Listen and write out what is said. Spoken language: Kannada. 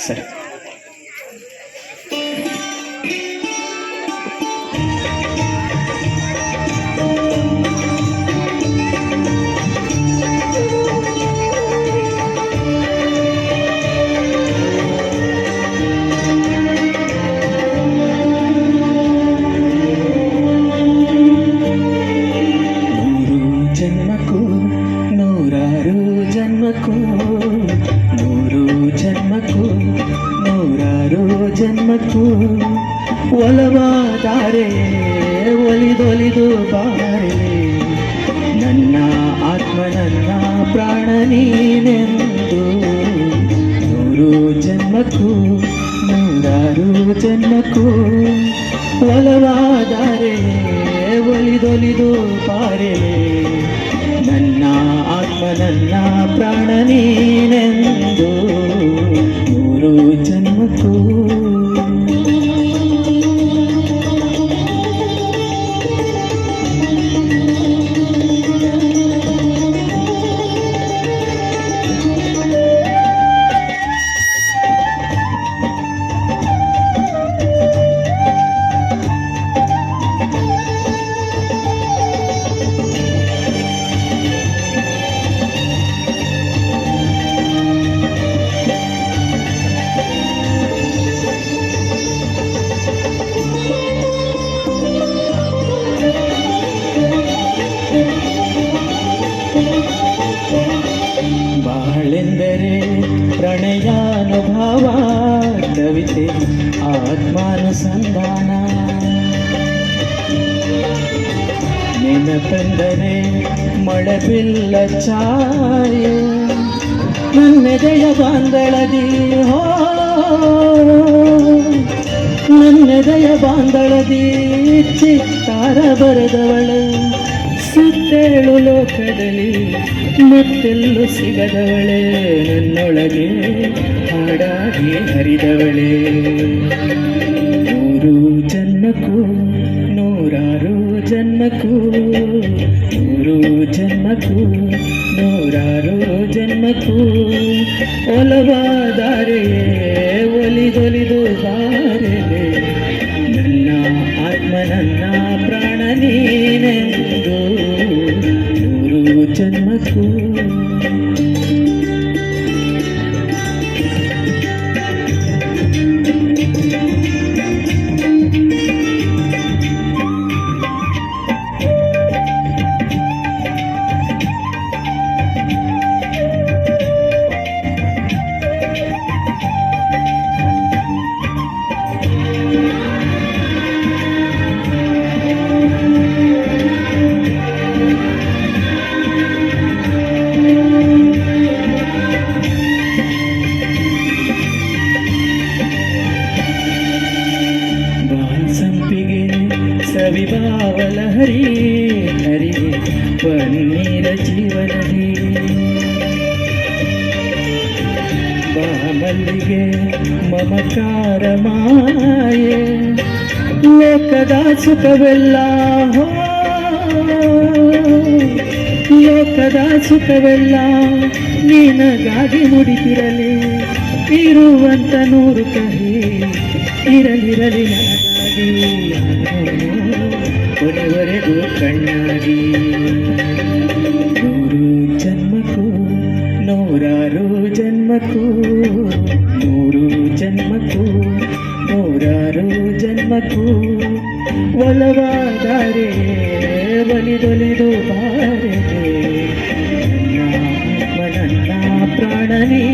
ಸರಿ ನೂರು ಜನ್ಮಕ್ಕೂ ನೂರಾರು ಜನ್ಮಕ್ಕೂ ನೂರು ಜನ್ಮಕ್ಕೂ ನೂರಾರು ಜನ್ಮಕ್ಕೂ, ಒಲವಾದರೆ ಒಲಿದೊಲಿದು ಬಾರೆ. ನನ್ನ ಆತ್ಮ, ನನ್ನ ಪ್ರಾಣ ನೀನೆಂದು ನೂರು ಜನ್ಮಕ್ಕೂ, ನೂರಾರು ಜನ್ಮಕ್ಕೂ, ಒಲವಾದಾರೆ ಒಲಿದೊಲಿದು ಬಾರೆ. ನನ್ನ ಆತ್ಮ, ನನ್ನ ಪ್ರಾಣ ನೀನೆಂದು ನೂರು ಜನ್ಮಕ್ಕೂ ಕವಿತೆ ಆತ್ಮಾನುಸಂಧಾನ ನೆನಪೆಂದರೆ ಮಳೆಬಿಲ್ಲ ಛಾಯೆ. ನನ್ನೆದೆಯ ಬಾಂದಳದಿ ಹೋ ನನ್ನೆದೆಯ ಬಾಂದಳದಿ ಚಿತ್ತಾರ ಬರೆದವಳು. ಸುತ್ತೇಳು ಲೋಕದಲ್ಲಿ ಮತ್ತೆಲ್ಲೂ ಸಿಗದವಳೆ. ನನ್ನೊಳಗೆ ಹಾಡಾಗಿ ಹರಿದವಳೆ. ನೂರು ಜನ್ಮಕ್ಕೂ, ನೂರಾರು ಜನ್ಮಕ್ಕೂ, ನೂರು ಜನ್ಮಕ್ಕೂ, ನೂರಾರು ಜನ್ಮಕ್ಕೂ. ಒಲವಾದಾರೆ ಒಲಿದೊಲಿದು ಬಾರೆ ನನ್ನ ಆತ್ಮ, ನನ್ನ ಪ್ರಾಣ ನೀನೆಂದು ಸವಿಭಾವಲ ಹರಿ ಹರಿ ಪನ್ನೀರ ಜೀವನದಿ ಬಾಮಲ್ಲಿಗೆ ಮಮಕಾರ ಮಾಯೆ, ಲೋಕದ ಸುಖವೆಲ್ಲ ಲೋಕದ ಸುಖವೆಲ್ಲ ನಿನಗಾಗಿ ಮುಡಿತಿರಲಿ, ಇರುವಂತ ನೂರು ಕಹಿ ಇರಲಿರಲಿ ಕೊನೆವರೆಗೂ ಕಣ್ಣಾಗಿ ನೂರು ಜನ್ಮಕ್ಕೂ ನೂರಾರು ಜನ್ಮಕ್ಕೂ ನೂರು ಜನ್ಮಕ್ಕೂ ನೂರಾರು ಜನ್ಮಕ್ಕೂ ಒಲವಾದರೆ ಬಲಿದೊಲಿದು ಬಾರದೆ ನನ್ನ ಪ್ರಾಣನೇ